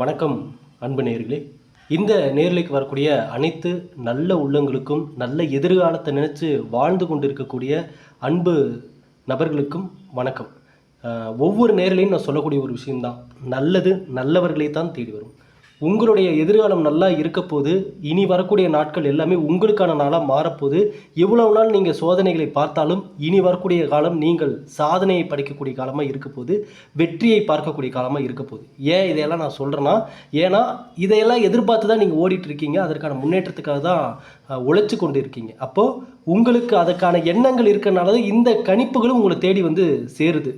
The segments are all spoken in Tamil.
வணக்கம் அன்பு நேர்களே இந்த நேர்லைக்கு வரக்கூடிய அனைத்து நல்ல உள்ளங்களுக்கும் நல்ல எதிர்காலத்தை நினச்சி வாழ்ந்து கொண்டிருக்கக்கூடிய அன்பு நபர்களுக்கும் வணக்கம். ஒவ்வொரு நேர்லையும் நான் சொல்லக்கூடிய ஒரு விஷயம்தான். நல்லது நல்லவர்களை தான் தேடி வரும். உங்களுடைய எதிர்காலம் நல்லா இருக்க போது இனி வரக்கூடிய நாட்கள் எல்லாமே உங்களுக்கான நாளாக மாறப்போகுது எவ்வளவு நாள் நீங்கள் சோதனைகளை பார்த்தாலும் இனி வரக்கூடிய காலம் நீங்கள் சாதனையை படைக்கக்கூடிய காலமாக இருக்க போது வெற்றியை பார்க்கக்கூடிய காலமாக இருக்க போகுது ஏன் இதையெல்லாம் நான் சொல்கிறேன்னா ஏன்னா இதையெல்லாம் எதிர்பார்த்து தான் நீங்கள் ஓடிட்டுருக்கீங்க. அதற்கான முன்னேற்றத்துக்காக தான் உழைச்சி கொண்டு இருக்கீங்க அப்போது உங்களுக்கு அதற்கான எண்ணங்கள் இருக்கிறனால தான் இந்த கணிப்புகளும் உங்களை தேடி வந்து சேருது.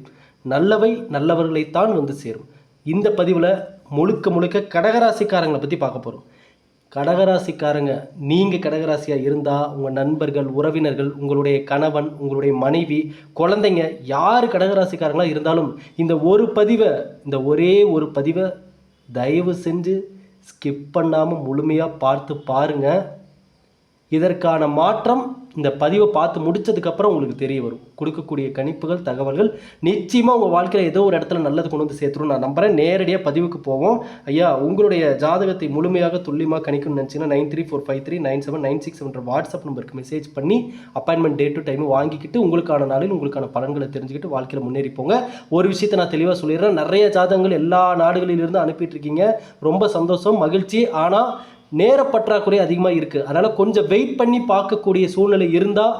நல்லவை நல்லவர்களைத்தான் வந்து சேரும். இந்த பதிவில் முழுக்க முழுக்க கடகராசிக்காரங்களை பற்றி பார்க்க போகிறோம் கடகராசிக்காரங்க நீங்கள் கடகராசியாக இருந்தால் உங்கள் நண்பர்கள் உறவினர்கள் உங்களுடைய கணவன் உங்களுடைய மனைவி குழந்தைங்க யார் கடகராசிக்காரங்களாக இருந்தாலும் இந்த ஒரு பதிவை இந்த ஒரே ஒரு பதிவை தயவு செஞ்சு ஸ்கிப் பண்ணாமல் முழுமையாக பார்த்து பாருங்கள் இதற்கான மாற்றம் இந்த பதிவை பார்த்து முடிச்சதுக்கப்புறம் உங்களுக்கு தெரிய வரும். கொடுக்கக்கூடிய கணிப்புகள் தகவல்கள் நிச்சயமாக உங்கள் வாழ்க்கையில் ஏதோ ஒரு இடத்துல நல்லது கொண்டு வந்து சேர்த்துரும். நான் நம்புறேன். நேரடியாக பதிவுக்கு போவோம். ஐயா உங்களுடைய ஜாதகத்தை முழுமையாக துல்லியமாக கணிக்கணும்னு நினச்சிங்கன்னா nine three four five three nine seven nine six என்ற வாட்ஸ்அப் நம்பருக்கு மெசேஜ் பண்ணி அப்பாயின்மெண்ட் டே டு டைம் வாங்கிக்கிட்டு உங்களுக்கான நாளில் உங்களுக்கான பலன்களை தெரிஞ்சுக்கிட்டு வாழ்க்கையில் முன்னேறி போங்க. ஒரு விஷயத்தை நான் தெளிவாக சொல்லிடுறேன். நிறைய ஜாதகங்கள் எல்லா நாடுகளிலிருந்து அனுப்பிட்டு இருக்கீங்க. ரொம்ப சந்தோஷம் மகிழ்ச்சி. ஆனால் நேர பற்றாக்குறை அதிகமாக இருக்குது அதனால் கொஞ்சம் வெயிட் பண்ணி பார்க்கக்கூடிய சூழ்நிலை இருந்தால்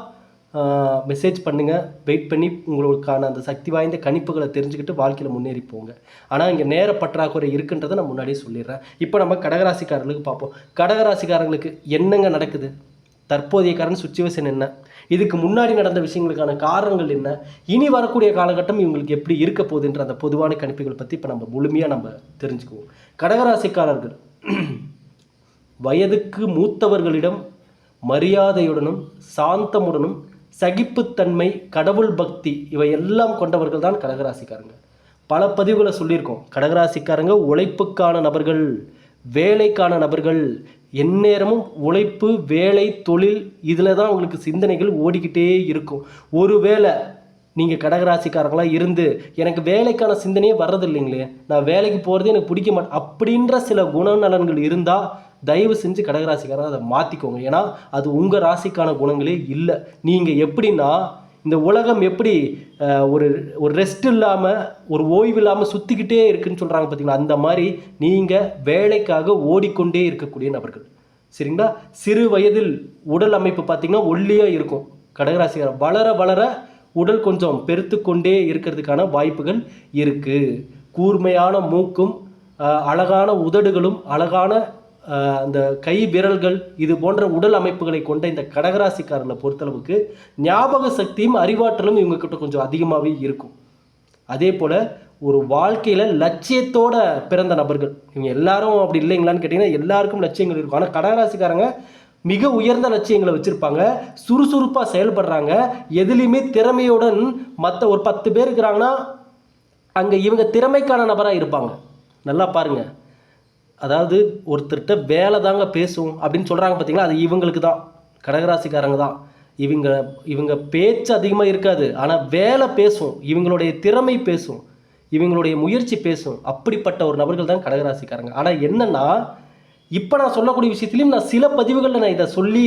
மெசேஜ் பண்ணுங்கள் வெயிட் பண்ணி உங்களுக்கான அந்த சக்தி வாய்ந்த கணிப்புகளை தெரிஞ்சுக்கிட்டு வாழ்க்கையில் முன்னேறி போங்க. ஆனால் இங்கே நேர பற்றாக்குறை இருக்குன்றதை நான் முன்னாடியே சொல்லிடுறேன். இப்போ நம்ம கடகராசிக்காரர்களுக்கு பார்ப்போம். கடகராசிக்காரங்களுக்கு என்னங்க நடக்குது? தற்போதைய கரண்ட் சுச்சுவேஷன் என்ன? இதுக்கு முன்னாடி நடந்த விஷயங்களுக்கான காரணங்கள் என்ன? இனி வரக்கூடிய காலகட்டம் இவங்களுக்கு எப்படி இருக்க போகுதுன்ற அந்த பொதுவான கணிப்புகளை பற்றி இப்போ நம்ம முழுமையாக நம்ம தெரிஞ்சுக்குவோம். கடகராசிக்காரர்கள் வயதுக்கு மூத்தவர்களிடம் மரியாதையுடனும் சாந்தமுடனும் சகிப்புத்தன்மை கடவுள் பக்தி இவை எல்லாம் கொண்டவர்கள் தான் கடகராசிக்காரங்க. பல பதிவுகளை சொல்லியிருக்கோம். கடகராசிக்காரங்க உழைப்புக்கான நபர்கள் வேலைக்கான நபர்கள் எந்நேரமும் உழைப்பு வேலை தொழில் இதில் தான் உங்களுக்கு சிந்தனைகள் ஓடிக்கிட்டே இருக்கும். ஒருவேளை நீங்கள் கடகராசிக்காரங்களாக இருந்து எனக்கு வேலைக்கான சிந்தனையே வர்றது இல்லைங்களே நான் வேலைக்கு போகிறதே எனக்கு பிடிக்க மாட்டேன் அப்படின்ற சில குணநலன்கள் இருந்தால் தயவு செஞ்சு கடகராசிக்காரங்க அதை மாற்றிக்கோங்க ஏன்னா அது உங்கள் ராசிக்கான குணங்களே இல்லை. நீங்கள் எப்படின்னா இந்த உலகம் எப்படி ஒரு ஒரு ரெஸ்ட் இல்லாமல் ஒரு ஓய்வு இல்லாமல் சுற்றிக்கிட்டே இருக்குன்னு சொல்கிறாங்க பார்த்தீங்களா அந்த மாதிரி நீங்கள் வேலைக்காக ஓடிக்கொண்டே இருக்கக்கூடிய நபர்கள். சரிங்களா? சிறு வயதில் உடல் அமைப்பு பார்த்தீங்கன்னா ஒல்லியாக இருக்கும். கடகராசிக்காரர் வளர வளர உடல் கொஞ்சம் பெருத்து கொண்டே இருக்கிறதுக்கான வாய்ப்புகள் இருக்குது கூர்மையான மூக்கும் அழகான உதடுகளும் அழகான அந்த கை விரல்கள் இது போன்ற உடல் அமைப்புகளை கொண்ட இந்த கடகராசிக்காரனை பொறுத்தளவுக்கு ஞாபக சக்தியும் அறிவாற்றலும் இவங்க கிட்ட கொஞ்சம் அதிகமாகவே இருக்கும். அதே போல் ஒரு வாழ்க்கையில் லட்சியத்தோட பிறந்த நபர்கள். இவங்க எல்லாரும் அப்படி இல்லைங்களான்னு கேட்டிங்கன்னா எல்லாருக்கும் லட்சியங்கள் இருக்கும். ஆனால் கடகராசிக்காரங்க மிக உயர்ந்த லட்சியங்களை வச்சுருப்பாங்க. சுறுசுறுப்பாக செயல்படுறாங்க. எதுலேயுமே திறமையுடன் மற்ற ஒரு பத்து பேர் இருக்கிறாங்கன்னா அங்கே இவங்க திறமைக்கான நபராக இருப்பாங்க. நல்லா பாருங்கள் அதாவது ஒருத்தர்கிட்ட வேலை தாங்க பேசும் அப்படின்னு சொல்கிறாங்க பார்த்தீங்களா அது இவங்களுக்கு தான் கடகராசிக்காரங்க தான். இவங்க இவங்க பேச்சு அதிகமாக இருக்காது. ஆனால் வேலை பேசும். இவங்களுடைய திறமை பேசும். இவங்களுடைய முயற்சி பேசும். அப்படிப்பட்ட ஒரு நபர்கள் தான் கடகராசிக்காரங்க. ஆனால் என்னென்னா இப்போ நான் சொல்லக்கூடிய விஷயத்துலையும் நான் சில பதிவுகளில் நான் இதை சொல்லி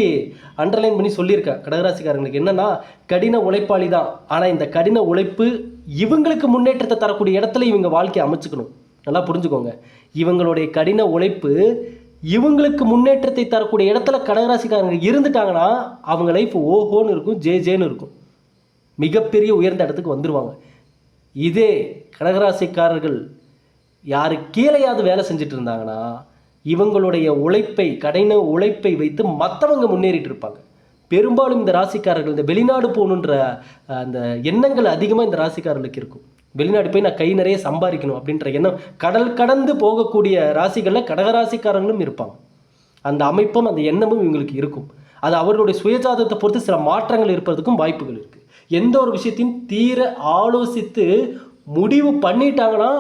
அண்டர்லைன் பண்ணி சொல்லியிருக்கேன். கடகராசிக்காரங்களுக்கு என்னன்னா கடின உழைப்பாளி தான் ஆனால் இந்த கடின உழைப்பு இவங்களுக்கு முன்னேற்றத்தை தரக்கூடிய இடத்துல இவங்க வாழ்க்கையை அமைச்சுக்கணும். நல்லா புரிஞ்சுக்கோங்க. இவங்களுடைய கடின உழைப்பு இவங்களுக்கு முன்னேற்றத்தை தரக்கூடிய இடத்துல கடகராசிக்காரங்க இருந்துட்டாங்கன்னா அவங்க லைஃப் ஓஹோன்னு இருக்கும் ஜே ஜேன்னு இருக்கும். மிகப்பெரிய உயர்ந்த இடத்துக்கு வந்துடுவாங்க இதே கடகராசிக்காரர்கள் யார் கீழேயாவது வேலை செஞ்சுட்டு இருந்தாங்கன்னா இவங்களுடைய உழைப்பை கடின உழைப்பை வைத்து மற்றவங்க முன்னேறிட்டு இருப்பாங்க. பெரும்பாலும் இந்த ராசிக்காரர்கள் இந்த வெளிநாடு போகணுன்ற அந்த எண்ணங்கள் அதிகமாக இந்த ராசிக்காரர்களுக்கு இருக்கும். வெளிநாடு போய் நான் கை நிறைய சம்பாதிக்கணும் அப்படின்ற எண்ணம் கடல் கடந்து போகக்கூடிய ராசிகளில் கடகராசிக்காரங்களும் இருப்பாங்க. அந்த அமைப்பும் அந்த எண்ணமும் இவங்களுக்கு இருக்கும். அது அவர்களுடைய சுயஜாதத்தை பொறுத்து சில மாற்றங்கள் இருப்பதற்கும் வாய்ப்புகள் இருக்குது எந்த ஒரு விஷயத்தையும் தீர ஆலோசித்து முடிவு பண்ணிட்டாங்கன்னா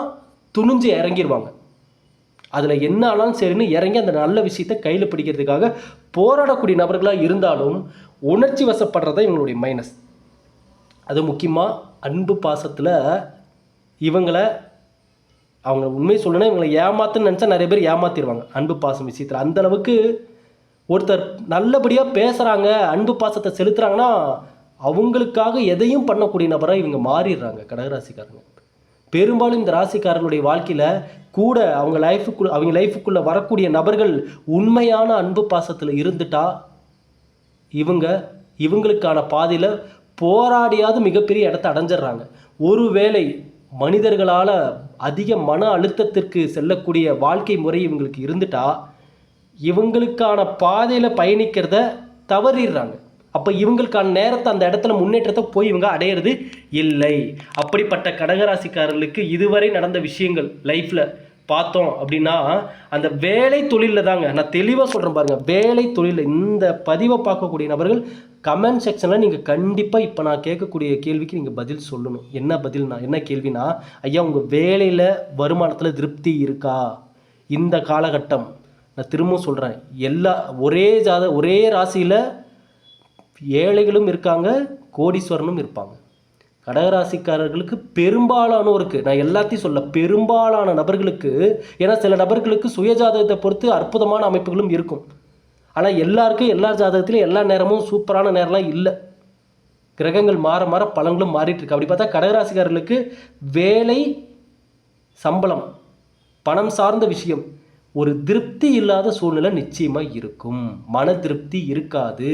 துணிஞ்சு இறங்கிடுவாங்க அதில் என்ன ஆனாலும் சரின்னு இறங்கி அந்த நல்ல விஷயத்தை கையில் பிடிக்கிறதுக்காக போராடக்கூடிய நபர்களாக இருந்தாலும் உணர்ச்சி வசப்படுறது தான் இவங்களுடைய மைனஸ் அது முக்கியமாக அன்பு பாசத்தில் இவங்களை அவங்க உண்மையை சொல்லணும்னா இவங்களை ஏமாத்துன்னு நினச்சா நிறைய பேர் ஏமாத்திடுவாங்க அன்பு பாசம் விஷயத்தில். அந்த அளவுக்கு ஒருத்தர் நல்லபடியாக பேசுகிறாங்க அன்பு பாசத்தை செலுத்துறாங்கன்னா அவங்களுக்காக எதையும் பண்ணக்கூடிய நபராக இவங்க மாறிடுறாங்க கடகராசிக்காரங்க. பெரும்பாலும் இந்த ராசிக்காரர்களுடைய வாழ்க்கையில் கூட அவங்க லைஃபுக்குள்ள அவங்க லைஃபுக்குள்ளே வரக்கூடிய நபர்கள் உண்மையான அன்பு பாசத்தில் இருந்துட்டா இவங்க இவங்களுக்கான பாதையில் போராடியாவது மிகப்பெரிய இடத்த அடைஞ்சிடுறாங்க. ஒருவேளை மனிதர்களால் அதிக மன அழுத்தத்திற்கு செல்லக்கூடிய வாழ்க்கை முறை இவங்களுக்கு இருந்துட்டா இவங்களுக்கான பாதையில் பயணிக்கிறத தவறிடுறாங்க. அப்போ இவங்களுக்கான நேரத்தை அந்த இடத்துல முன்னேற்றத்தை போய் இவங்க அடையிறது இல்லை. அப்படிப்பட்ட கடகராசிக்காரர்களுக்கு இதுவரை நடந்த விஷயங்கள் லைஃப்பில் பார்த்தோம் அப்படின்னா அந்த வேலை தொழிலில் தாங்க நான் தெளிவாக சொல்கிறேன் பாருங்கள் வேலை தொழிலில் இந்த பதிவை பார்க்கக்கூடிய நபர்கள் கமெண்ட் செக்ஷனில் நீங்கள் கண்டிப்பாக இப்போ நான் கேட்கக்கூடிய கேள்விக்கு நீங்கள் பதில் சொல்லணும். என்ன பதில்னா என்ன கேள்வினா ஐயா உங்கள் வேலையில் வருமானத்தில் திருப்தி இருக்கா? இந்த காலகட்டம். நான் திரும்பவும் சொல்கிறேன் எல்லா ஒரே ஜாத ஒரே ராசியில் ஏழைகளும் இருக்காங்க கோடீஸ்வரனும் இருப்பாங்க. கடகராசிக்காரர்களுக்கு பெரும்பாலானோருக்கு நான் எல்லாத்தையும் சொல்ல பெரும்பாலான நபர்களுக்கு ஏன்னா சில நபர்களுக்கு சுயஜாதகத்தை பொறுத்து அற்புதமான அமைப்புகளும் இருக்கும். ஆனால் எல்லாருக்கும் எல்லா ஜாதகத்திலையும் எல்லா நேரமும் சூப்பரான நேரம்லாம் இல்லை. கிரகங்கள் மாற மாற பலன்களும் மாறிட்டுருக்கு அப்படி பார்த்தா கடகராசிக்காரர்களுக்கு வேலை சம்பளம் பணம் சார்ந்த விஷயம் ஒரு திருப்தி இல்லாத சூழ்நிலை நிச்சயமாக இருக்கும். மன திருப்தி இருக்காது.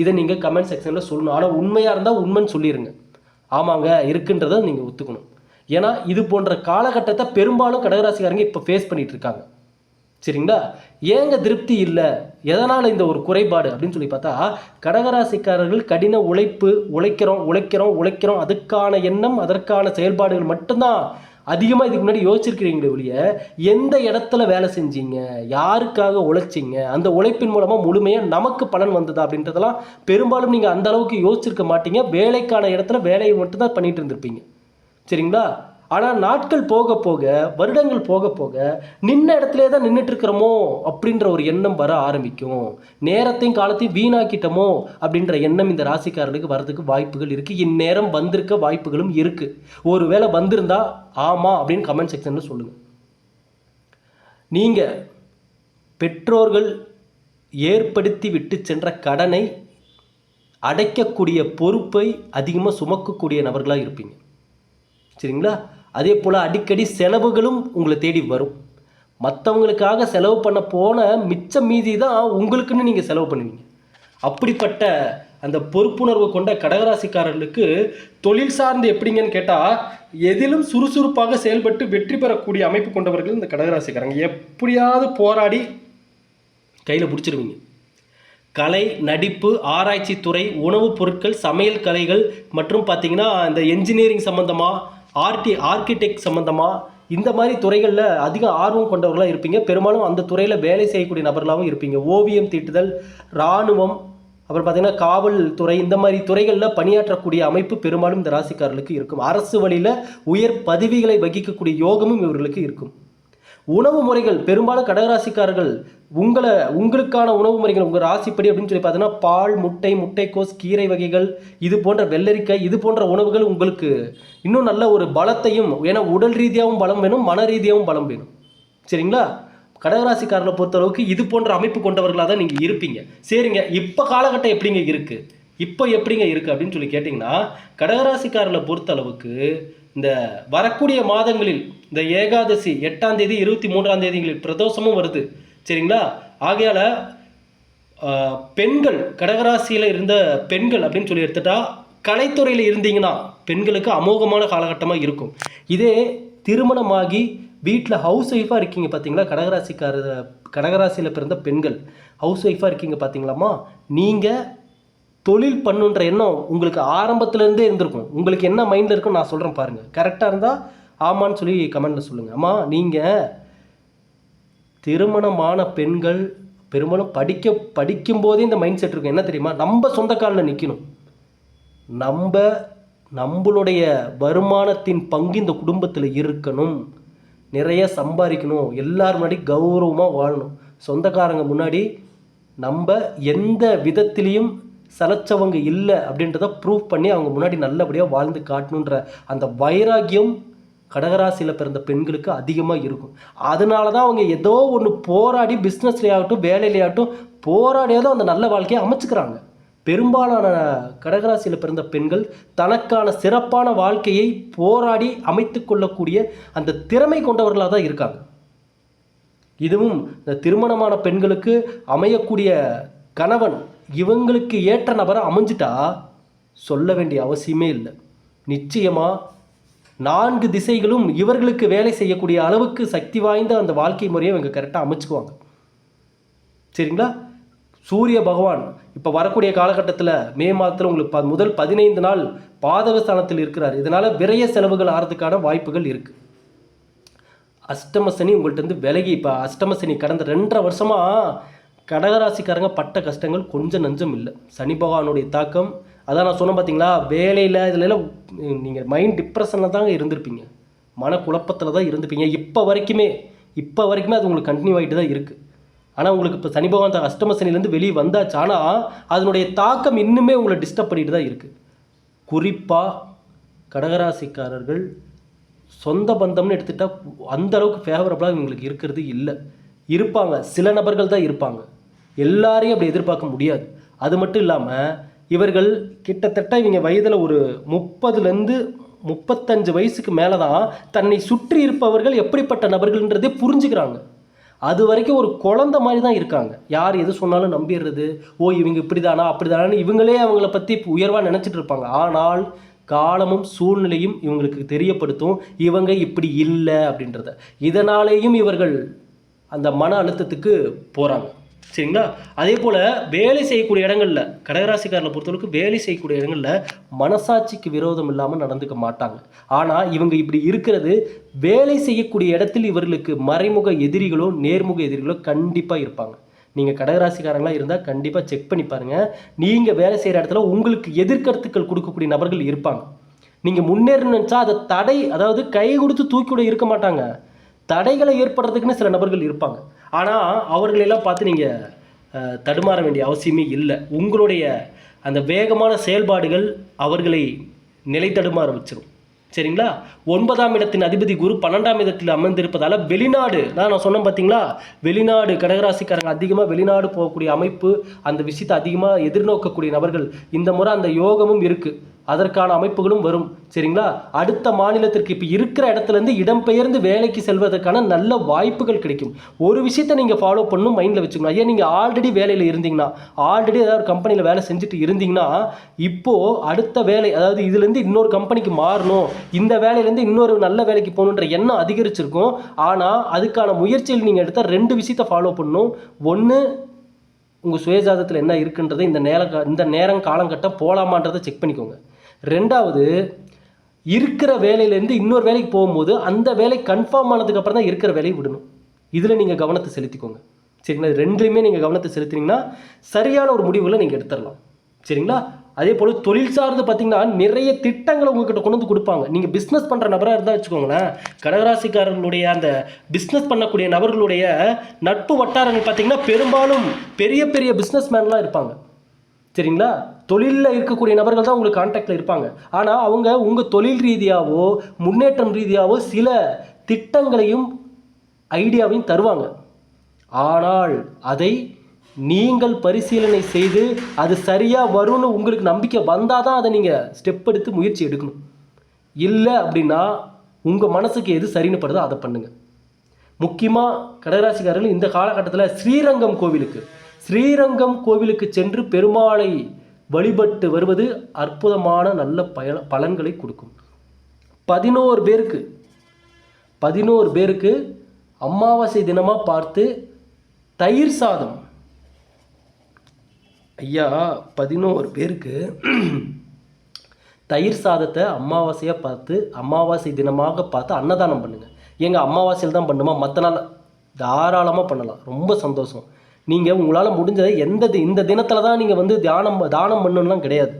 இதை நீங்கள் கமெண்ட் செக்ஷனில் சொல்லணும். ஆனால் உண்மையாக இருந்தால் உண்மைன்னு சொல்லிடுங்க ஆமாங்க இருக்குன்றதை நீங்கள் ஒத்துக்கணும். ஏன்னா இது போன்ற காலகட்டத்தை பெரும்பாலும் கடகராசிக்காரங்க இப்போ ஃபேஸ் பண்ணிகிட்டு இருக்காங்க. சரிங்களா? ஏங்க திருப்தி இல்லை? எதனால் இந்த ஒரு குறைபாடு? அப்படின்னு சொல்லி பார்த்தா கடகராசிக்காரர்கள் கடின உழைப்பு உழைக்கிறோம் உழைக்கிறோம் உழைக்கிறோம் அதுக்கான எண்ணம் அதற்கான செயல்பாடுகள் மட்டும்தான். அதிகமாக இதுக்கு முன்னாடி யோசிச்சிருக்கிறீங்களே ஒழிய எந்த இடத்துல வேலை செஞ்சீங்க? யாருக்காக உழைச்சிங்க? அந்த உழைப்பின் மூலமாக முழுமையாக நமக்கு பலன் வந்ததா? அப்படின்றதெல்லாம் பெரும்பாலும் நீங்கள் அந்த அளவுக்கு யோசிச்சிருக்க மாட்டீங்க. வேலைக்கான இடத்துல வேலையை மட்டும்தான் பண்ணிகிட்டு இருந்திருப்பீங்க. சரிங்களா? ஆனால் நாட்கள் போக போக வருடங்கள் போக போக நின்ன இடத்துல தான் நின்றுட்டுருக்குறோமோ அப்படின்ற ஒரு எண்ணம் வர ஆரம்பிக்கும். நேரத்தையும் காலத்தையும் வீணாக்கிட்டோமோ அப்படின்ற எண்ணம் இந்த ராசிக்காரர்களுக்கு வரதுக்கு வாய்ப்புகள் இருக்குது இந்நேரம் வந்திருக்க வாய்ப்புகளும் இருக்குது ஒருவேளை வந்திருந்தா ஆமாம் அப்படின்னு கமெண்ட் செக்ஷனில் சொல்லுங்கள் நீங்கள் பெற்றோர்கள் ஏற்படுத்தி விட்டு சென்ற கடனை அடைக்கக்கூடிய பொறுப்பை அதிகமாக சுமக்கக்கூடிய நபர்களாக இருப்பீங்க. சரிங்களா? அதே போல் அடிக்கடி செலவுகளும் உங்களை தேடி வரும். மற்றவங்களுக்காக செலவு பண்ண போன மிச்ச மீதி தான் உங்களுக்குன்னு நீங்கள் செலவு பண்ணுவீங்க. அப்படிப்பட்ட அந்த பொறுப்புணர்வு கொண்ட கடகராசிக்காரர்களுக்கு தொழில் சார்ந்து எப்படிங்கன்னு கேட்டால் எதிலும் சுறுசுறுப்பாக செயல்பட்டு வெற்றி பெறக்கூடிய அமைப்பு கொண்டவர்கள் இந்த கடகராசிக்காரங்க. எப்படியாவது போராடி கையில் பிடிச்சிருவீங்க. கலை நடிப்பு ஆராய்ச்சி துறை உணவுப் பொருட்கள் சமையல் கலைகள் மற்றும் பார்த்தீங்கன்னா இந்த என்ஜினியரிங் சம்மந்தமாக ஆர்டி ஆர்கிடெக்ட் சம்மந்தமாக இந்த மாதிரி துறைகளில் அதிக ஆர்வம் கொண்டவர்களாக இருப்பீங்க. பெரும்பாலும் அந்த துறையில் வேலை செய்யக்கூடிய நபர்களாகவும் இருப்பீங்க. ஓவியம் தீட்டுதல் இராணுவம் அப்புறம் பார்த்தீங்கன்னா காவல்துறை இந்த மாதிரி துறைகளில் பணியாற்றக்கூடிய அமைப்பு பெரும்பாலும் இந்த ராசிக்காரர்களுக்கு இருக்கும். அரசு வழியில் உயர் பதவிகளை வகிக்கக்கூடிய யோகமும் இவர்களுக்கு இருக்கும். உணவு முறைகள் பெரும்பாலும் கடகராசிக்காரர்கள் உங்களை உங்களுக்கான உணவு முறைகள் உங்கள் ராசிப்படி அப்படின்னு சொல்லி பார்த்தீங்கன்னா பால் முட்டை முட்டைக்கோஸ் கீரை வகைகள் இது போன்ற வெள்ளரிக்காய் இது போன்ற உணவுகள் உங்களுக்கு இன்னும் நல்ல ஒரு பலத்தையும் ஏன்னா உடல் ரீதியாகவும் பலம் வேணும் மன ரீதியாகவும் பலம் வேணும். சரிங்களா? கடகராசிக்காரர்களை பொறுத்தளவுக்கு இது போன்ற அமைப்பு கொண்டவர்களாக தான் நீங்கள் இருப்பீங்க. சரிங்க இப்போ காலகட்டம் எப்படிங்க இருக்குது இப்போ எப்படிங்க இருக்குது அப்படின்னு சொல்லி கேட்டிங்கன்னா கடகராசிக்காரர்களை பொறுத்தளவுக்கு இந்த வரக்கூடிய மாதங்களில் இந்த ஏகாதசி எட்டாம் தேதி இருபத்தி மூன்றாம் தேதிகளில் பிரதோஷமும் வருது. சரிங்களா? ஆகையால் பெண்கள் கடகராசியில் இருந்த பெண்கள் அப்படின்னு சொல்லி எடுத்துட்டா கலைத்துறையில் இருந்தீங்கன்னா பெண்களுக்கு அமோகமான காலகட்டமாக இருக்கும். இதே திருமணமாகி வீட்டில் ஹவுஸ் ஒய்ஃபாக இருக்கீங்க பார்த்தீங்களா கடகராசிக்கார கடகராசியில் பிறந்த பெண்கள். ஹவுஸ் ஒய்ஃபாக இருக்கீங்க பார்த்தீங்களாம்மா நீங்கள் தொழில் பண்ணுன்ற எண்ணம் உங்களுக்கு ஆரம்பத்துலேருந்தே இருந்திருக்கும். உங்களுக்கு என்ன மைண்டில் இருக்குன்னு நான் சொல்கிறேன் பாருங்கள் கரெக்டாக இருந்தால் ஆமான்னு சொல்லி கமெண்டில் சொல்லுங்கள் அம்மா நீங்கள் திருமணமான பெண்கள் பெரும்பாலும் படிக்க படிக்கும்போதே இந்த மைண்ட் செட் இருக்கும். என்ன தெரியுமா? நம்ம சொந்த காலில் நிற்கணும் நம்ம நம்மளுடைய வருமானத்தின் பங்கு இந்த குடும்பத்தில் இருக்கணும். நிறைய சம்பாதிக்கணும். எல்லார் முன்னாடி கௌரவமாக வாழணும். சொந்தக்காரங்க முன்னாடி நம்ம எந்த விதத்திலையும் சலைச்சவங்க இல்லை அப்படின்றத ப்ரூவ் பண்ணி அவங்க முன்னாடி நல்லபடியாக வாழ்ந்து காட்டணுன்ற அந்த வைராக்கியம் கடகராசியில் பிறந்த பெண்களுக்கு அதிகமாக இருக்கும். அதனால தான் அவங்க ஏதோ ஒன்று போராடி பிஸ்னஸ்லேயாகட்டும் வேலையிலையாகட்டும் போராடியாவது அந்த நல்ல வாழ்க்கையை அமைச்சுக்கிறாங்க. பெரும்பாலான கடகராசியில் பிறந்த பெண்கள் தனக்கான சிறப்பான வாழ்க்கையை போராடி அமைத்து கொள்ளக்கூடிய அந்த திறமை கொண்டவர்களாக தான் இருக்காங்க. இதுவும் இந்த திருமணமான பெண்களுக்கு அமையக்கூடிய கணவன் இவங்களுக்கு ஏற்ற நபரை அமைஞ்சிட்டா சொல்ல வேண்டிய அவசியமே இல்லை. நிச்சயமாக நான்கு திசைகளும் இவர்களுக்கு வேலை செய்யக்கூடிய அளவுக்கு சக்தி வாய்ந்த அந்த வாழ்க்கை முறையை இவங்க கரெக்டாக அமைச்சுக்குவாங்க. சரிங்களா? சூரிய பகவான் இப்போ வரக்கூடிய காலகட்டத்தில் மே மாதத்தில் உங்களுக்கு ப முதல் பதினைந்து நாள் பாதகஸ்தானத்தில் இருக்கிறார். இதனால் விரைய செலவுகள் ஆகிறதுக்கான வாய்ப்புகள் இருக்குது அஷ்டமசனி உங்கள்கிட்ட இருந்து விலகி இப்போ அஷ்டமசனி கடந்த ரெண்டரை வருஷமாக கடகராசிக்காரங்க பட்ட கஷ்டங்கள் கொஞ்சம் நஞ்சம் இல்லை. சனி பகவானுடைய தாக்கம் அதான் நான் சொன்னேன் பார்த்தீங்களா வேலையில் இதில் எல்லாம் நீங்கள் மைண்ட் டிப்ரெஷனில் தாங்க இருந்திருப்பீங்க. மனக்குழப்பத்தில் தான் இருந்துப்பீங்க இப்போ வரைக்குமே இப்போ வரைக்குமே அது உங்களுக்கு கண்டினியூ ஆகிட்டு தான் இருக்குது ஆனால் உங்களுக்கு இப்போ சனி பகவான் தான் அஷ்டம சனிலேருந்து வெளியே வந்தாச்சு. ஆனால் அதனுடைய தாக்கம் இன்னுமே உங்களை டிஸ்டர்ப் பண்ணிட்டு தான் இருக்குது குறிப்பாக கடகராசிக்காரர்கள் சொந்த பந்தம்னு எடுத்துட்டா அந்த அளவுக்கு ஃபேவரபுளாக இவங்களுக்கு இருக்கிறது இல்லை. இருப்பாங்க. சில நபர்கள் தான் இருப்பாங்க. எல்லாரையும் அப்படி எதிர்பார்க்க முடியாது. அது மட்டும் இல்லாமல் இவர்கள் கிட்டத்தட்ட இவங்க வயதில் ஒரு முப்பதுலேருந்து முப்பத்தஞ்சு வயசுக்கு மேலே தான் தன்னை சுற்றி இருப்பவர்கள் எப்படிப்பட்ட நபர்கள்ன்றதே புரிஞ்சுக்கிறாங்க. அது வரைக்கும் ஒரு குழந்தை மாதிரி தான் இருக்காங்க. யார் எது சொன்னாலும் நம்பிடுறது ஓ இவங்க இப்படிதானா அப்படிதானான்னு இவங்களே அவங்கள பற்றி உயர்வாக நினச்சிட்டு இருப்பாங்க. ஆனால் காலமும் சூழ்நிலையும் இவங்களுக்கு தெரியப்படுத்தும் இவங்க இப்படி இல்லை அப்படின்றத. இதனாலேயும் இவர்கள் அந்த மன அழுத்தத்துக்கு போகிறாங்க சரிங்களா? அதே போல் வேலை செய்யக்கூடிய இடங்களில் கடகராசிக்காரில் பொறுத்தளவுக்கு வேலை செய்யக்கூடிய இடங்களில் மனசாட்சிக்கு விரோதம் இல்லாமல் நடந்துக்க மாட்டாங்க. ஆனால் இவங்க இப்படி இருக்கிறது வேலை செய்யக்கூடிய இடத்தில் இவர்களுக்கு மறைமுக எதிரிகளோ நேர்முக எதிரிகளோ கண்டிப்பாக இருப்பாங்க. நீங்கள் கடகராசிக்காரங்களாக இருந்தால் கண்டிப்பாக செக் பண்ணி பாருங்கள் நீங்கள் வேலை செய்கிற இடத்துல உங்களுக்கு எதிர்கருத்துக்கள் கொடுக்கக்கூடிய நபர்கள் இருப்பாங்க. நீங்கள் முன்னேறணும்னு அதை தடை அதாவது கை கொடுத்து தூக்கி விட இருக்க மாட்டாங்க. தடைகளை ஏற்படுறதுக்குன்னு சில நபர்கள் இருப்பாங்க. ஆனால் அவர்களெல்லாம் பார்த்து நீங்கள் தடுமாற வேண்டிய அவசியமே இல்லை. உங்களுடைய அந்த வேகமான செயல்பாடுகள் அவர்களை நிலை தடுமாற வச்சிடும் சரிங்களா? ஒன்பதாம் இடத்தின் அதிபதி குரு பன்னெண்டாம் இடத்தில் அமர்ந்திருப்பதால் வெளிநாடு நான் நான் சொன்னேன் பார்த்தீங்களா வெளிநாடு கடகராசிக்காரங்க அதிகமாக வெளிநாடு போகக்கூடிய அமைப்பு அந்த விஷயத்தை அதிகமாக எதிர்நோக்கக்கூடிய நபர்கள் இந்த முறை அந்த யோகமும் இருக்குது அதற்கான அமைப்புகளும் வரும். சரிங்களா? அடுத்த மாநிலத்திற்கு இப்போ இருக்கிற இடத்துலேருந்து இடம்பெயர்ந்து வேலைக்கு செல்வதற்கான நல்ல வாய்ப்புகள் கிடைக்கும். ஒரு விஷயத்தை நீங்கள் ஃபாலோ பண்ணணும் மைண்டில் வச்சுக்கணும். ஐயா நீங்கள் ஆல்ரெடி வேலையில் இருந்தீங்கன்னா ஆல்ரெடி ஏதாவது ஒரு கம்பெனியில் வேலை செஞ்சுட்டு இருந்தீங்கன்னா இப்போது அடுத்த வேலை அதாவது இதுலேருந்து இன்னொரு கம்பெனிக்கு மாறணும். இந்த வேலையிலேருந்து இன்னொரு நல்ல வேலைக்கு போகணுன்ற எண்ணம் அதிகரிச்சிருக்கும். ஆனால் அதுக்கான முயற்சியில் நீங்கள் எடுத்தால் ரெண்டு விஷயத்தை ஃபாலோ பண்ணணும் ஒன்று உங்கள் சுயஜாதத்தில் என்ன இருக்குன்றதை இந்த நேர இந்த நேரம் காலங்கட்டம் போகலாமான்றதை செக் பண்ணிக்கோங்க. ரெண்டாவது இருக்கிற வேலையிலேருந்து இன்னொரு வேலைக்கு போகும்போது அந்த வேலை கன்ஃபார்ம் ஆனதுக்கப்புறம் தான் இருக்கிற வேலையை விடணும். இதில் நீங்கள் கவனத்தை செலுத்திக்கோங்க. சரிங்களா? ரெண்டுலையுமே நீங்கள் கவனத்தை செலுத்தினீங்கன்னா சரியான ஒரு முடிவுகளை நீங்கள் எடுத்துடலாம். சரிங்களா? அதே போல் தொழில் சார்ந்து பார்த்தீங்கன்னா நிறைய திட்டங்களை உங்ககிட்ட கொண்டு வந்து கொடுப்பாங்க. நீங்கள் பிஸ்னஸ் பண்ணுற நபராக இருந்தால் வச்சுக்கோங்களேன் கடகராசிக்காரர்களுடைய அந்த பிஸ்னஸ் பண்ணக்கூடிய நபர்களுடைய நட்பு வட்டாரங்கள் பார்த்தீங்கன்னா பெரும்பாலும் பெரிய பெரிய பிஸ்னஸ் மேன்லாம் இருப்பாங்க. சரிங்களா தொழிலில் இருக்கக்கூடிய நபர்கள் தான் உங்களுக்கு கான்டாக்டில் இருப்பாங்க. ஆனால் அவங்க உங்கள் தொழில் ரீதியாகவோ முன்னேற்றம் ரீதியாகவோ சில திட்டங்களையும் ஐடியாவையும் தருவாங்க. ஆனால் அதை நீங்கள் பரிசீலனை செய்து அது சரியாக வரும்னு உங்களுக்கு நம்பிக்கை வந்தால் தான் அதை நீங்கள் ஸ்டெப் எடுத்து முயற்சி எடுக்கணும். இல்லை அப்படின்னா உங்கள் மனசுக்கு எது சரின்னு படுதோ அதை பண்ணுங்கள் முக்கியமாக கடகராசிக்காரர்கள் இந்த காலகட்டத்தில் ஸ்ரீரங்கம் கோவிலுக்கு. ஸ்ரீரங்கம் கோவிலுக்கு சென்று பெருமாளை வழிபட்டு வருவது அற்புதமான நல்ல பய பலன்களை கொடுக்கும். பதினோரு பேருக்கு பதினோரு பேருக்கு அமாவாசை தினமாக பார்த்து தயிர் சாதம். ஐயா பதினோரு பேருக்கு தயிர் சாதத்தை அமாவாசையாக பார்த்து அமாவாசை தினமாக பார்த்து அன்னதானம் பண்ணுங்கள் எங்கள் அமாவாசையில் தான் பண்ணுமா? மற்ற நாள் தாராளமாக பண்ணலாம். ரொம்ப சந்தோஷம். நீங்கள் உங்களால் முடிஞ்சதை எந்த இந்த தினத்தில் தான் நீங்கள் வந்து தியானம் தானம் பண்ணணும்லாம் கிடையாது.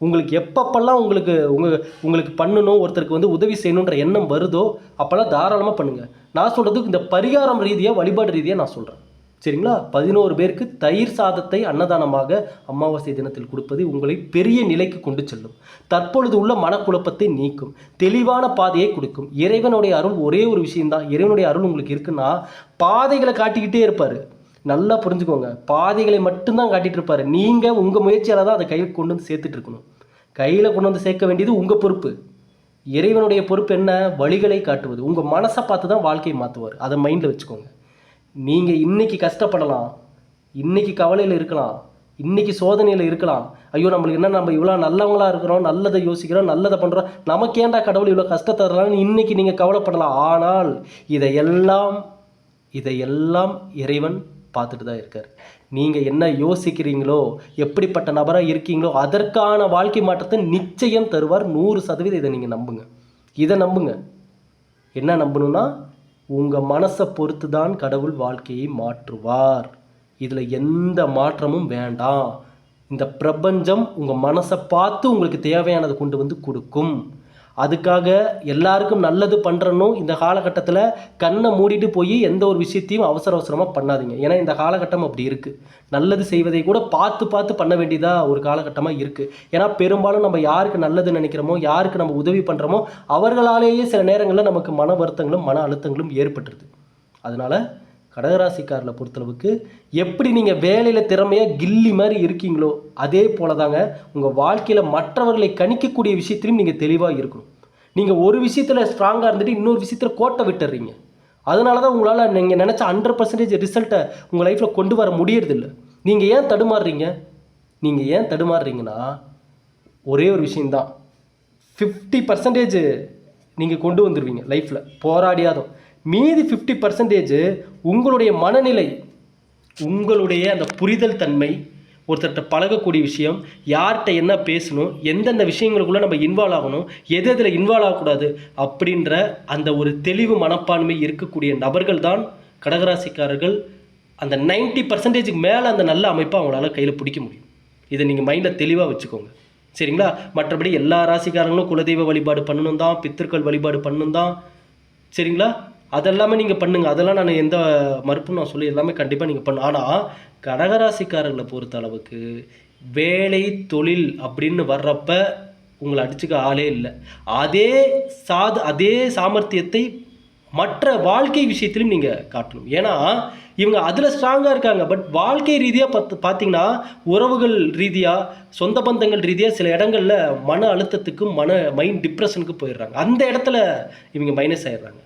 உங்களுக்கு எப்பப்பெல்லாம் உங்களுக்கு உங்கள் உங்களுக்கு பண்ணணும் ஒருத்தருக்கு வந்து உதவி செய்யணுன்ற எண்ணம் வருதோ அப்போல்லாம் தாராளமாக பண்ணுங்கள் நான் சொல்கிறது இந்த பரிகாரம் ரீதியாக வழிபாடு ரீதியாக நான் சொல்கிறேன் சரிங்களா? பதினோரு பேருக்கு தயிர் சாதத்தை அன்னதானமாக அமாவாசை தினத்தில் கொடுப்பது உங்களை பெரிய நிலைக்கு கொண்டு செல்லும். தற்பொழுது உள்ள மனக்குழப்பத்தை நீக்கும். தெளிவான பாதையை கொடுக்கும். இறைவனுடைய அருள் ஒரே ஒரு விஷயம்தான். இறைவனுடைய அருள் உங்களுக்கு இருக்குன்னா பாதைகளை காட்டிக்கிட்டே இருப்பார். நல்லா புரிஞ்சுக்கோங்க. பாதைகளை மட்டும்தான் காட்டிகிட்டு இருப்பார் நீங்கள் உங்கள் முயற்சியால் தான் அதை கையில் கொண்டு வந்து சேர்த்துட்டு இருக்கணும் கையில் கொண்டு வந்து சேர்க்க வேண்டியது உங்கள் பொறுப்பு. இறைவனுடைய பொறுப்பு என்ன? வழிகளை காட்டுவது. உங்கள் மனசை பார்த்து தான் வாழ்க்கையை மாற்றுவார் அதை மைண்டில் வச்சுக்கோங்க. நீங்கள் இன்றைக்கி கஷ்டப்படலாம். இன்றைக்கி கவலையில் இருக்கலாம். இன்றைக்கி சோதனையில் இருக்கலாம். ஐயோ நம்மளுக்கு என்ன? நம்ம இவ்வளோ நல்லவங்களா இருக்கிறோம். நல்லதை யோசிக்கிறோம். நல்லதை பண்ணுறோம் நமக்கு ஏண்டா கடவுள் இவ்வளோ கஷ்டத்தை தரலாம்னு இன்றைக்கி நீங்கள் கவலைப்படலாம். ஆனால் இதையெல்லாம் இதையெல்லாம் இறைவன் பார்த்துட்டு தான் இருக்கார். நீங்கள் என்ன யோசிக்கிறீங்களோ எப்படிப்பட்ட நபராக இருக்கீங்களோ அதற்கான வாழ்க்கை மாற்றத்தை நிச்சயம் தருவார் நூறு சதவீதம் இதை நீங்கள் நம்புங்க. இதை நம்புங்க. என்ன நம்பணும்னா உங்கள் மனசை பொறுத்து தான் கடவுள் வாழ்க்கையை மாற்றுவார். இதில் எந்த மாற்றமும் வேண்டாம். இந்த பிரபஞ்சம் உங்கள் மனசை பார்த்து உங்களுக்கு தேவையானதை கொண்டு வந்து கொடுக்கும். அதுக்காக எல்லாருக்கும் நல்லது பண்ணுறனும் இந்த காலகட்டத்தில் கண்ணை மூடிட்டு போய் எந்த ஒரு விஷயத்தையும் அவசர அவசரமாக பண்ணாதீங்க. ஏன்னா இந்த காலகட்டம் அப்படி இருக்குது நல்லது செய்வதை கூட பார்த்து பார்த்து பண்ண வேண்டியதாக ஒரு காலகட்டமாக இருக்குது ஏன்னா பெரும்பாலும் நம்ம யாருக்கு நல்லது நினைக்கிறோமோ யாருக்கு நம்ம உதவி பண்ணுறோமோ அவர்களாலேயே சில நேரங்களில் நமக்கு மன வருத்தங்களும் மன அழுத்தங்களும் ஏற்பட்டுருது. அதனால் கடகராசிக்காரில் பொறுத்தளவுக்கு எப்படி நீங்கள் வேலையில் திறமையாக கில்லி மாதிரி இருக்கீங்களோ அதே போல தாங்க உங்கள் வாழ்க்கையில் மற்றவர்களை கணிக்கக்கூடிய விஷயத்திலையும் நீங்கள் தெளிவாக இருக்கணும். நீங்கள் ஒரு விஷயத்தில் ஸ்ட்ராங்காக இருந்துட்டு இன்னொரு விஷயத்தில் கோட்டை விட்டுறீங்க. அதனால தான் உங்களால் நீங்கள் நினச்ச ஹண்ட்ரட் பர்சன்டேஜ் ரிசல்ட்டை உங்கள் லைஃப்பில் கொண்டு வர முடியறதில்ல. நீங்கள் ஏன் தடுமாறுறீங்க? நீங்கள் ஏன் தடுமாறுறீங்கன்னா ஒரே ஒரு விஷயந்தான் ஃபிஃப்டி பர்சன்டேஜ் நீங்கள் கொண்டு வந்துடுவீங்க லைஃப்பில் போராடியாதும் மீதி ஃபிஃப்டி பர்சன்டேஜ் உங்களுடைய மனநிலை உங்களுடைய அந்த புரிதல் தன்மை ஒருத்தர்கிட்ட பழகக்கூடிய விஷயம் யார்கிட்ட என்ன பேசணும் எந்தெந்த விஷயங்களுக்குள்ளே நம்ம இன்வால்வ் ஆகணும் எது எதில் இன்வால்வ் ஆகக்கூடாது அப்படின்ற அந்த ஒரு தெளிவு மனப்பான்மை இருக்கக்கூடிய நபர்கள் தான் கடகராசிக்காரர்கள். அந்த 90% பர்சன்டேஜுக்கு மேலே அந்த நல்ல அமைப்பை அவங்களால கையில் பிடிக்க முடியும். இதை நீங்கள் மைண்டில் தெளிவாக வச்சுக்கோங்க. சரிங்களா? மற்றபடி எல்லா ராசிக்காரங்களும் குலதெய்வ வழிபாடு பண்ணணும் தான் பித்திருக்கள் வழிபாடு பண்ணணும் தான். சரிங்களா? அதெல்லாமே நீங்கள் பண்ணுங்கள் அதெல்லாம் நான் எந்த மறுப்பும் நான் சொல்லி எல்லாமே கண்டிப்பாக நீங்கள் பண்ணு. ஆனால் கடகராசிக்காரர்களை பொறுத்த அளவுக்கு வேலை தொழில் அப்படின்னு வர்றப்ப உங்களை அடிச்சுக்க ஆளே இல்லை. அதே சாது அதே சாமர்த்தியத்தை மற்ற வாழ்க்கை விஷயத்திலும் நீங்கள் காட்டணும். ஏன்னா இவங்க அதில் ஸ்ட்ராங்காக இருக்காங்க. பட் வாழ்க்கை ரீதியாக பத்து பார்த்தீங்கன்னா உறவுகள் ரீதியாக சொந்த பந்தங்கள் ரீதியாக சில இடங்களில் மன அழுத்தத்துக்கும் மன மைண்ட் டிப்ரெஷனுக்கு போயிடுறாங்க. அந்த இடத்துல இவங்க மைனஸ் ஆயிடுறாங்க.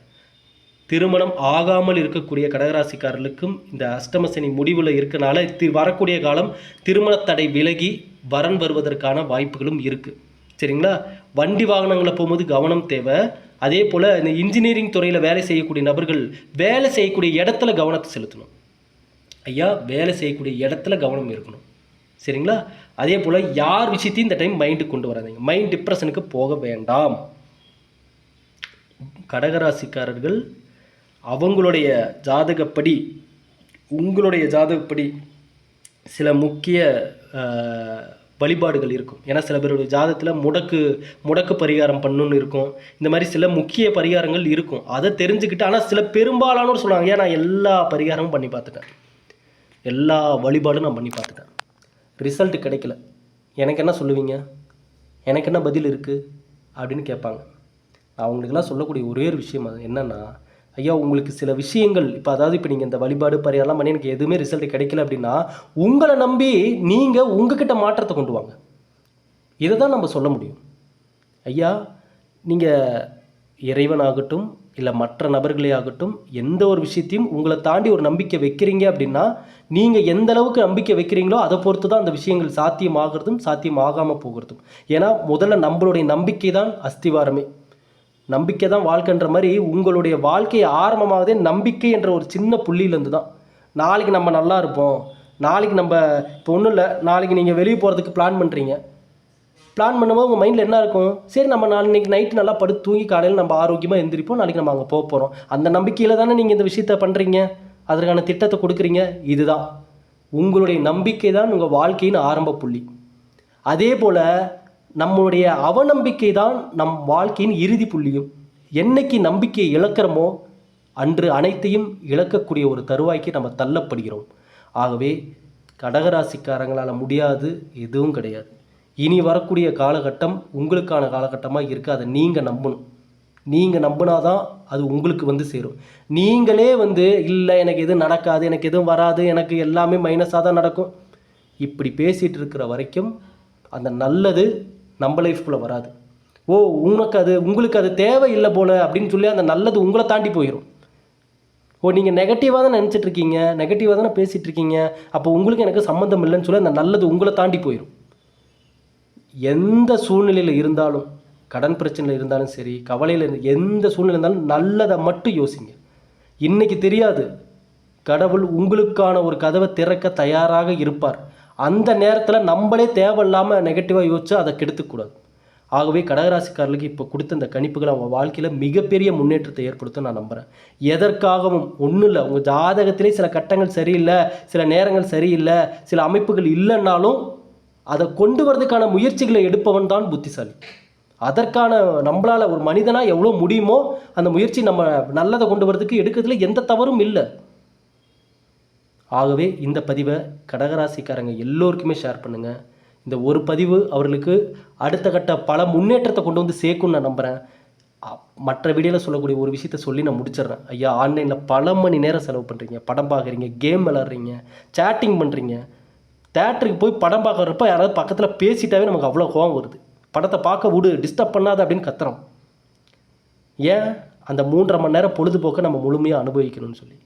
திருமணம் ஆகாமல் இருக்கக்கூடிய கடகராசிக்காரர்களுக்கும் இந்த அஷ்டமசனி முடிவில் இருக்கனால தி வரக்கூடிய காலம் திருமண தடை விலகி வரன் வருவதற்கான வாய்ப்புகளும் இருக்குது சரிங்களா? வண்டி வாகனங்களை போகும்போது கவனம் தேவை. அதே போல் இந்த இன்ஜினியரிங் துறையில் வேலை செய்யக்கூடிய நபர்கள் வேலை செய்யக்கூடிய இடத்துல கவனத்தை செலுத்தணும். ஐயா வேலை செய்யக்கூடிய இடத்துல கவனம் இருக்கணும். சரிங்களா? அதே போல் யார் விஷயத்தையும் இந்த டைம் மைண்டுக்கு கொண்டு வராதீங்க. மைண்ட் டிப்ரெஷனுக்கு போக வேண்டாம். கடகராசிக்காரர்கள் அவங்களுடைய ஜாதகப்படி உங்களுடைய ஜாதகப்படி சில முக்கிய வழிபாடுகள் இருக்கும். ஏன்னா சில பேருடைய ஜாதகத்தில் முடக்கு முடக்கு பரிகாரம் பண்ணணுன்னு இருக்கும். இந்த மாதிரி சில முக்கிய பரிகாரங்கள் இருக்கும். அதை தெரிஞ்சுக்கிட்டு ஆனால் சில பெரும்பாலானோர் சொல்லுவாங்க ஏன் நான் எல்லா பரிகாரமும் பண்ணி பார்த்துட்டேன். எல்லா வழிபாடும் நான் பண்ணி பார்த்துட்டேன். ரிசல்ட் கிடைக்கல. எனக்கு என்ன சொல்லுவீங்க? எனக்கு என்ன பதில் இருக்குது அப்படின்னு கேட்பாங்க. நான் அவங்களுக்கெல்லாம் சொல்லக்கூடிய ஒரே ஒரு விஷயம் அது என்னென்னா ஐயா உங்களுக்கு சில விஷயங்கள் இப்போ அதாவது இப்போ நீங்கள் இந்த வழிபாடு பரிகாரம் பண்ணி எனக்கு எதுவுமே ரிசல்ட் கிடைக்கல அப்படின்னா உங்களை நம்பி நீங்கள் உங்ககிட்ட மாற்றத்தை கொண்டு வாங்க. இதை தான் நம்ம சொல்ல முடியும். ஐயா நீங்கள் இறைவனாகட்டும் இல்லை மற்ற நபர்களே ஆகட்டும் எந்த ஒரு விஷயத்தையும் உங்களை தாண்டி ஒரு நம்பிக்கை வைக்கிறீங்க அப்படின்னா நீங்கள் எந்த அளவுக்கு நம்பிக்கை வைக்கிறீங்களோ அதை பொறுத்து தான் அந்த விஷயங்கள் சாத்தியமாகிறதும் சாத்தியமாகாமல் போகிறதும். ஏன்னா முதல்ல நம்மளுடைய நம்பிக்கை தான் அஸ்திவாரமே. நம்பிக்கை தான் வாழ்க்கைன்ற மாதிரி உங்களுடைய வாழ்க்கையை ஆரம்பமாகதே நம்பிக்கை என்ற ஒரு சின்ன புள்ளியிலேருந்து தான் நாளைக்கு நம்ம நல்லா இருப்போம். நாளைக்கு நம்ம இப்போ ஒன்றும் இல்லை நாளைக்கு நீங்கள் வெளியே போகிறதுக்கு பிளான் பண்ணுறீங்க பிளான் பண்ணும்போது உங்கள் மைண்டில் என்ன இருக்கும்? சரி நம்ம நாளைக்கு நைட்டு நல்லா படுத்து தூங்கி காலையில் நம்ம ஆரோக்கியமாக எந்திரிப்போம். நாளைக்கு நம்ம அங்கே போக போகிறோம் அந்த நம்பிக்கையில் தானே நீங்கள் இந்த விஷயத்த பண்ணுறீங்க அதற்கான திட்டத்தை கொடுக்குறீங்க? இதுதான். உங்களுடைய நம்பிக்கை தான் உங்கள் வாழ்க்கையின் ஆரம்ப புள்ளி. அதே போல் நம்மளுடைய அவநம்பிக்கை தான் நம் வாழ்க்கையின் இறுதி புள்ளியும். என்னைக்கு நம்பிக்கையை இழக்கிறோமோ அன்று அனைத்தையும் இழக்கக்கூடிய ஒரு தருவாய்க்கு நம்ம தள்ளப்படுகிறோம். ஆகவே கடகராசிக்காரங்களால் முடியாது எதுவும் கிடையாது. இனி வரக்கூடிய காலகட்டம் உங்களுக்கான காலகட்டமாக இருக்குது அதை நீங்கள் நம்பணும். நீங்கள் நம்பினாதான் அது உங்களுக்கு வந்து சேரும். நீங்களே வந்து இல்லை எனக்கு எதுவும் நடக்காது எனக்கு எதுவும் வராது எனக்கு எல்லாமே மைனஸாக தான் நடக்கும். இப்படி பேசிகிட்டு இருக்கிற வரைக்கும் அந்த நல்லது நம்ம லைஃப்குள்ளே வராது. ஓ உனக்கு அது உங்களுக்கு அது தேவை இல்லை போல அப்படின்னு சொல்லி அந்த நல்லது உங்களை தாண்டி போயிடும் ஓ நீங்கள் நெகட்டிவாக தான் நினச்சிட்ருக்கீங்க நெகட்டிவாக தானே பேசிகிட்டு இருக்கீங்க. அப்போ உங்களுக்கு எனக்கு சம்மந்தம் இல்லைன்னு சொல்லி அந்த நல்லது உங்களை தாண்டி போயிடும் எந்த சூழ்நிலையில் இருந்தாலும் கடன் பிரச்சனையில் இருந்தாலும் சரி கவலையில் இருந்து எந்த சூழ்நிலை இருந்தாலும் நல்லதை மட்டும் யோசிங்க. இன்றைக்கி தெரியாது கடவுள் உங்களுக்கான ஒரு கதவை திறக்க தயாராக இருப்பார். அந்த நேரத்தில் நம்மளே தேவையில்லாமல் நெகட்டிவாக யோசிச்சு அதை கெடுத்துக்கூடாது ஆகவே கடகராசிக்காரர்களுக்கு இப்போ கொடுத்த இந்த கணிப்புகள் அவங்க வாழ்க்கையில் மிகப்பெரிய முன்னேற்றத்தை ஏற்படுத்தும் நான் நம்புகிறேன் எதற்காகவும் ஒன்றும் இல்லை. உங்கள் ஜாதகத்திலே சில கட்டங்கள் சரியில்லை சில நேரங்கள் சரியில்லை சில அமைப்புகள் இல்லைன்னாலும் அதை கொண்டு வரதுக்கான முயற்சிகளை எடுப்பவன் தான் புத்திசாலி. அதற்கான நம்மளால் ஒரு மனிதனாக எவ்வளோ முடியுமோ அந்த முயற்சி நம்ம நல்லதை கொண்டு வரதுக்கு எடுக்கிறதுல எந்த தவறும் இல்லை. ஆகவே இந்த பதிவை கடகராசிக்காரங்க எல்லோருக்குமே ஷேர் பண்ணுங்கள் இந்த ஒரு பதிவு அவர்களுக்கு அடுத்த கட்ட பல முன்னேற்றத்தை கொண்டு வந்து சேர்க்கும்னு நான் நம்புகிறேன் மற்ற வீடியோவில் சொல்லக்கூடிய ஒரு விஷயத்த சொல்லி நான் முடிச்சிடுறேன். ஐயா ஆன்லைனில் பல மணி நேரம் செலவு பண்ணுறீங்க படம் பார்க்குறீங்க கேம் விளாட்றீங்க சேட்டிங் பண்ணுறீங்க தேட்டருக்கு போய் படம் பார்க்குறப்ப யாராவது பக்கத்தில் பேசிட்டாவே நமக்கு அவ்வளோ கோவம் வருது. படத்தை பார்க்க விடு டிஸ்டர்ப் பண்ணாத அப்படின்னு கத்துறோம். ஏன்? அந்த மூன்றரை மணி நேரம் பொழுதுபோக்கை நம்ம முழுமையாக அனுபவிக்கணும்னு சொல்லி.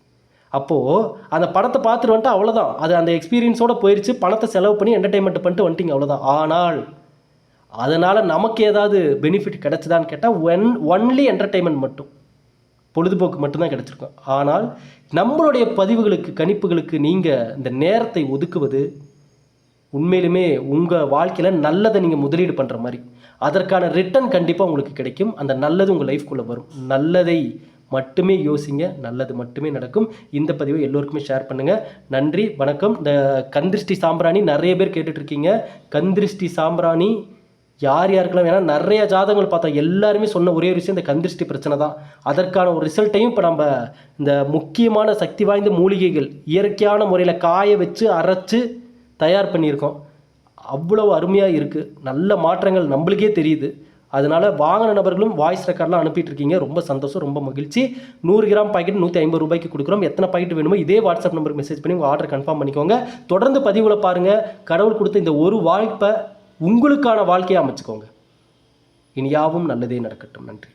அப்போது அந்த படத்தை பார்த்துட்டு வந்துட்டு அவ்வளோதான் அது அந்த எக்ஸ்பீரியன்ஸோடு போயிடுச்சு பணத்தை செலவு பண்ணி என்டர்டைன்மெண்ட் பண்ணிட்டு வந்துட்டீங்க அவ்வளோதான் ஆனால் அதனால் நமக்கு ஏதாவது பெனிஃபிட் கிடைச்சதான்னு கேட்டால் ஒன் ஒன்லி என்டர்டைன்மெண்ட் மட்டும். பொழுதுபோக்கு மட்டும்தான் கிடச்சிருக்கும். ஆனால் நம்மளுடைய பதிவுகளுக்கு கணிப்புகளுக்கு நீங்கள் இந்த நேரத்தை ஒதுக்குவது உண்மையிலுமே உங்கள் வாழ்க்கையில் நல்லதை நீங்கள் முதலீடு பண்ணுற மாதிரி. அதற்கான ரிட்டர்ன் கண்டிப்பாக உங்களுக்கு கிடைக்கும். அந்த நல்லது உங்கள் லைஃப்குள்ளே வரும். நல்லதை மட்டுமே யோசிங்க நல்லது மட்டுமே நடக்கும். இந்த பதிவை எல்லோருக்குமே ஷேர் பண்ணுங்கள் நன்றி வணக்கம். இந்த கந்திருஷ்டி சாம்பிராணி நிறைய பேர் கேட்டுட்ருக்கீங்க. கந்திருஷ்டி சாம்பிராணி யார் யாருக்கெல்லாம் வேணால் நிறைய ஜாதகங்கள் பார்த்தோம் எல்லாருமே சொன்ன ஒரே ஒரு விஷயம் இந்த கந்திருஷ்டி பிரச்சனை தான். அதற்கான ஒரு ரிசல்ட்டையும் இப்போ நம்ம இந்த முக்கியமான சக்தி வாய்ந்த மூலிகைகள் இயற்கையான முறையில் காய வச்சு அரைச்சி தயார் பண்ணியிருக்கோம். அவ்வளோ அருமையாக இருக்குது நல்ல மாற்றங்கள் நம்மளுக்கே தெரியுது. அதனால வாங்கின நபர்களும் வாய்ஸ் ரெக்கார்ட்லாம் அனுப்பிட்டு இருக்கீங்க ரொம்ப சந்தோஷம் ரொம்ப மகிழ்ச்சி. நூறு கிராம் பாக்கெட் நூற்றி ஐம்பது ரூபாய்க்கு கொடுக்குறோம். எத்தனை பாக்கெட் வேணுமோ இதே வாட்ஸ்அப் நம்பருக்கு மெசேஜ் பண்ணி உங்கள் ஆர்டர் கன்ஃபார்ம் பண்ணிக்கோங்க. தொடர்ந்து பதிவில் பாருங்கள் கடவுள் கொடுத்த இந்த ஒரு வாய்ப்பை உங்களுக்கான வாழ்க்கையை அமைச்சுக்கோங்க. இனியாவும் நல்லதே நடக்கட்டும். நன்றி.